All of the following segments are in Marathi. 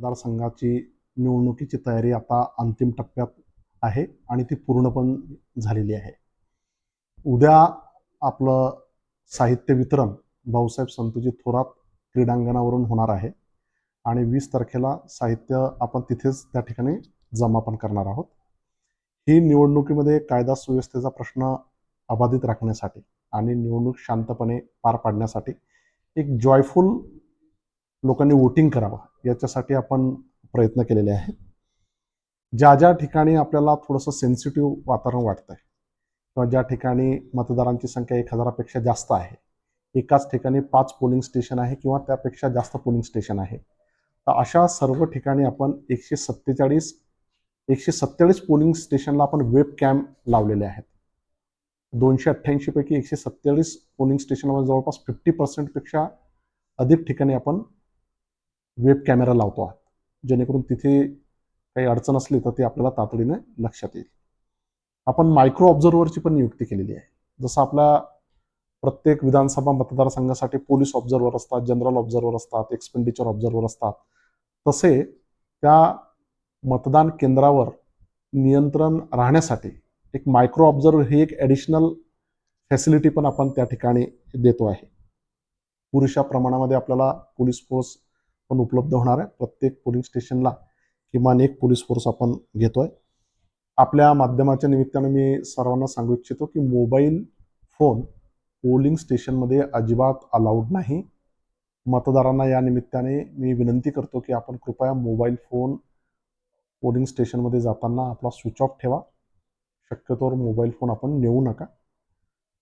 मतदारसंघाची निवडणुकीची तयारी आता अंतिम टप्प्यात आहे आणि ती पूर्ण पण झालेली आहे. उद्या आपलं साहित्य वितरण भाऊसाहेब संतोजी थोरात क्रीडांगणावरून होणार आहे आणि वीस तारखेला साहित्य आपण तिथेच त्या ठिकाणी जमा पण करणार आहोत. ही निवडणुकीमध्ये कायदा सुव्यवस्थेचा प्रश्न अबाधित राखण्यासाठी आणि निवडणूक शांतपणे पार पाडण्यासाठी एक जॉयफुल लोकांनी वोटिंग करावं. याच्यासाठी आपण प्रयत्न केलेले आहेत. ज्या ज्या ठिकाणी आपल्याला थोडंसं सेन्सिटिव्ह वातावरण वाटतंय किंवा ज्या ठिकाणी मतदारांची संख्या एक हजारापेक्षा जास्त आहे एकाच ठिकाणी पाच पोलिंग स्टेशन आहे किंवा त्यापेक्षा जास्त पोलिंग स्टेशन आहे तर अशा सर्व ठिकाणी आपण एकशे सत्तेचाळीस एकशे सत्तेचाळीस पोलिंग स्टेशनला आपण वेब कॅम्प लावलेले आहेत. दोनशे अठ्ठ्याऐंशी पैकी एकशे सत्तेचाळीस पोलिंग स्टेशनवर जवळपास फिफ्टी पर्सेंटपेक्षा अधिक ठिकाणी आपण वेब कॅमेरा लावतो आहात. जेणेकरून तिथे काही अडचण असली तर ती आपल्याला तातडीने लक्षात येईल. आपण मायक्रो ऑब्झर्व्हरची पण नियुक्ती केलेली आहे. जसं आपल्या प्रत्येक विधानसभा मतदारसंघासाठी पोलीस ऑब्झर्व्हर असतात जनरल ऑब्झर्व्हर असतात एक्सपेंडिचर ऑब्झर्व्हर असतात. तसे त्या मतदान केंद्रावर नियंत्रण राहण्यासाठी एक मायक्रो ऑब्झर्व्हर ही एक ॲडिशनल फॅसिलिटी पण आपण त्या ठिकाणी देतो आहे. पुरेशा प्रमाणामध्ये आपल्याला पोलीस फोर्स पण उपलब्ध होणार आहे. प्रत्येक पोलिंग स्टेशनला किमान एक पोलीस फोर्स आपण घेतोय. आपल्या माध्यमाच्या निमित्तानं मी सर्वांना सांगू इच्छितो की मोबाईल फोन पोलिंग स्टेशनमध्ये अजिबात अलाउड नाही. मतदारांना या निमित्ताने मी विनंती करतो की आपण कृपया मोबाईल फोन पोलिंग स्टेशनमध्ये जाताना आपला स्विच ऑफ ठेवा. शक्यतोवर मोबाईल फोन आपण नेऊ नका.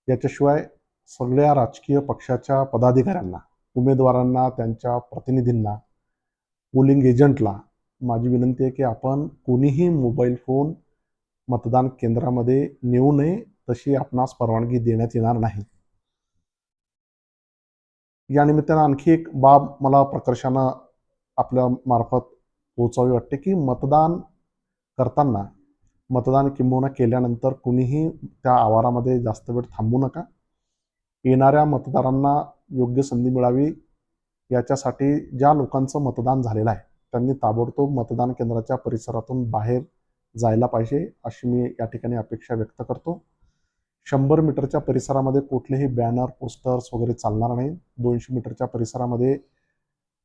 याच्याशिवाय सगळ्या राजकीय पक्षाच्या पदाधिकाऱ्यांना उमेदवारांना त्यांच्या प्रतिनिधींना पोलिंग एजंटला माझी विनंती आहे की आपण कोणीही मोबाईल फोन मतदान केंद्रामध्ये नेऊ नये तशी आपणास परवानगी देण्यात येणार नाही. या निमित्तानं आणखी एक बाब मला प्रकर्षानं आपल्या मार्फत पोहोचावी वाटते की मतदान करताना मतदान किंबहुना केल्यानंतर कुणीही त्या आवारामध्ये जास्त वेळ थांबू नका. येणाऱ्या मतदारांना योग्य संधी मिळावी याच्यासाठी ज्या लोकांचं मतदान झालेलं आहे त्यांनी ताबडतोब मतदान केंद्राच्या परिसरातून बाहेर जायला पाहिजे अशी मी या ठिकाणी अपेक्षा व्यक्त करतो. शंभर मीटरच्या परिसरामध्ये कुठलेही बॅनर पोस्टर्स वगैरे चालणार नाही. दोनशे मीटरच्या परिसरामध्ये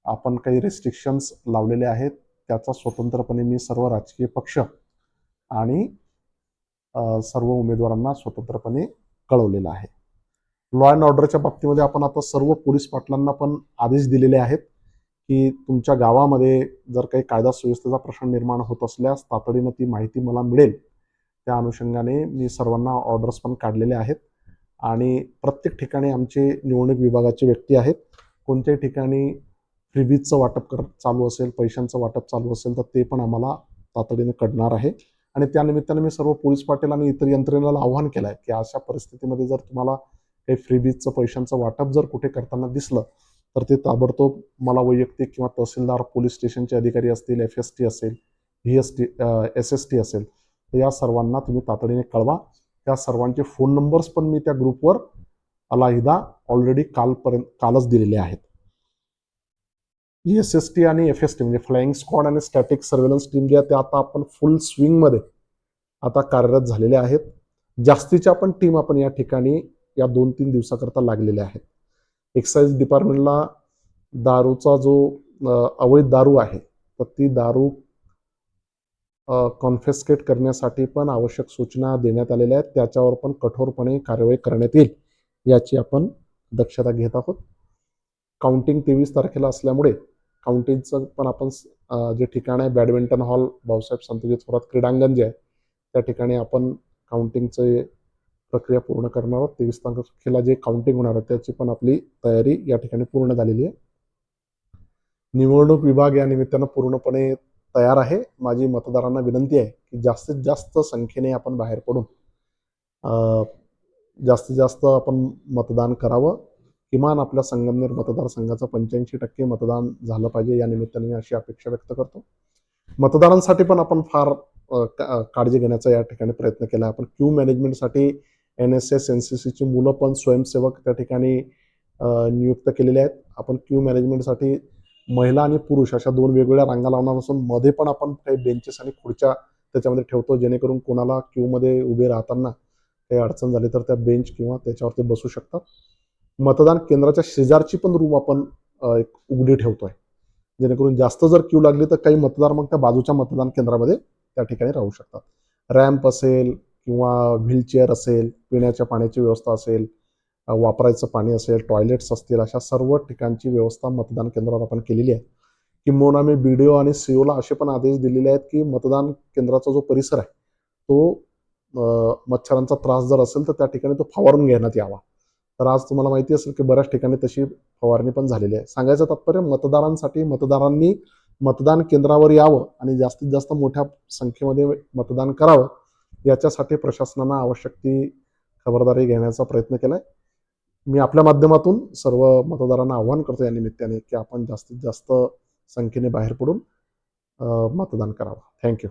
आपण काही रेस्ट्रिक्शन्स लावलेले आहेत. त्याचा स्वतंत्रपणे मी सर्व राजकीय पक्ष आणि सर्व उमेदवारांना स्वतंत्रपणे कळवलेलं आहे. लॉ अँड ऑर्डरच्या बाबतीमध्ये आपण आता सर्व पोलीस पाटलांना पण आदेश दिलेले आहेत की तुमच्या गावामध्ये जर काही कायदा सुव्यवस्थेचा प्रश्न निर्माण होत असल्यास तातडीनं ती माहिती मला मिळेल. त्या अनुषंगाने मी सर्वांना ऑर्डर्स पण काढलेले आहेत. आणि प्रत्येक ठिकाणी आमचे निवडणूक विभागाचे व्यक्ती आहेत. कोणत्याही ठिकाणी फ्रीबीजचं वाटप कर चालू असेल पैशांचं वाटप चालू असेल तर ते पण आम्हाला तातडीने कळणार आहे. आणि त्यानिमित्ताने मी सर्व पोलीस पाटील आणि इतर यंत्रणेला आव्हान केलं आहे की अशा परिस्थितीमध्ये जर तुम्हाला काही फ्रीबीजचं पैशांचं वाटप जर कुठे करताना दिसलं तर ते ताबडतोब मला वैयक्तिक किंवा तहसीलदार पोलीस स्टेशनचे अधिकारी असतील एफ एस टी असेल V S T S S T असेल तर या सर्वांना तुम्ही तातडीने कळवा. त्या सर्वांचे फोन नंबर्स पण मी त्या ग्रुपवर अलाहिदा ऑलरेडी कालपर्यंत कालच दिलेले आहेत. एस एस टी आणि एफ एस टी म्हणजे फ्लाईंग स्क्वॉड आणि स्टॅटिक सर्वेलन्स टीम ज्या त्या आता आपण फुल स्विंगमध्ये आता कार्यरत झालेल्या आहेत. जास्तीच्या पण टीम आपण या ठिकाणी या दोन तीन दिवसाकरता लागलेल्या आहेत. एक्साईज डिपार्टमेंटला दारूचा जो अवैध दारू आहे तर ती दारू कॉन्फेस्केट करण्यासाठी पण आवश्यक सूचना देण्यात आलेल्या आहेत. त्याच्यावर पण कठोरपणे कारवाई करण्यात येईल याची आपण दक्षता घेत आहोत. काउंटिंग तेवीस तारखेला असल्यामुळे काउंटिंगचं पण आपण जे ठिकाण आहे बॅडमिंटन हॉल भाऊसाहेब संतोजी थोरात क्रीडांगण जे आहे त्या ठिकाणी आपण काउंटिंगचे प्रक्रिया पूर्ण करणार आहोत. तेवीस तारखेला जे काउंटिंग होणार आहे त्याची पण आपली तयारी या ठिकाणी पूर्ण झालेली आहे. निवडणूक विभाग या निमित्तानं पूर्णपणे तयार आहे. माझी मतदारांना विनंती आहे की जास्तीत जास्त संख्येने आपण बाहेर पडून जास्तीत जास्त आपण मतदान करावं. किमान आपल्या संगमनेर मतदारसंघाचं पंच्याऐंशी टक्के मतदान झालं पाहिजे या निमित्ताने मी अशी अपेक्षा व्यक्त करतो. मतदारांसाठी पण आपण फार का- काळजी घेण्याचा या ठिकाणी प्रयत्न केला. आपण Q मॅनेजमेंटसाठी N S S N C सीची मुलं पण स्वयंसेवक त्या ठिकाणी नियुक्त केलेले आहेत. आपण क्यू मॅनेजमेंटसाठी महिला आणि पुरुष अशा दोन वेगवेगळ्या रांगा लावणार असून मध्ये पण आपण काही बेंचेस आणि खुर्च्या त्याच्यामध्ये ठेवतो जेणेकरून कोणाला क्यूमध्ये उभे राहताना काही अडचण झाली तर त्या बेंच किंवा त्याच्यावरती बसू शकतात. मतदान केंद्राच्या शेजारची पण रूम आपण एक उघडी ठेवतोय. जेणेकरून जास्त जर क्यू लागली तर काही मतदार मग त्या बाजूच्या मतदान केंद्रामध्ये त्या ठिकाणी राहू शकतात. रॅम्प असेल किंवा व्हीलचेअर असेल पिण्याच्या पाण्याची व्यवस्था असेल वापरायचं पाणी असेल टॉयलेट्स असतील अशा सर्व ठिकाणची व्यवस्था मतदान केंद्रावर आपण केलेली आहे. किंबहुना मी बी डी ओ आणि सी ओला असे पण आदेश दिलेले आहेत की मतदान केंद्राचा जो परिसर आहे तो मच्छरांचा त्रास जर असेल तर त्या ठिकाणी तो फवारून घेण्यात यावा. तर आज तुम्हाला माहिती असेल की बऱ्याच ठिकाणी तशी फवारणी पण झालेली आहे. सांगायचं तात्पर्य मतदारांसाठी मतदारांनी मतदान केंद्रावर यावं आणि जास्तीत जास्त मोठ्या संख्येमध्ये मतदान करावं. याच्यासाठी प्रशासनानं आवश्यक ती खबरदारी घेण्याचा प्रयत्न केलाय. मी आपल्या माध्यमातून सर्व मतदारांना आव्हान करतो या निमित्ताने की आपण जास्तीत जास्त संख्येने बाहेर पडून मतदान करावं. थँक्यू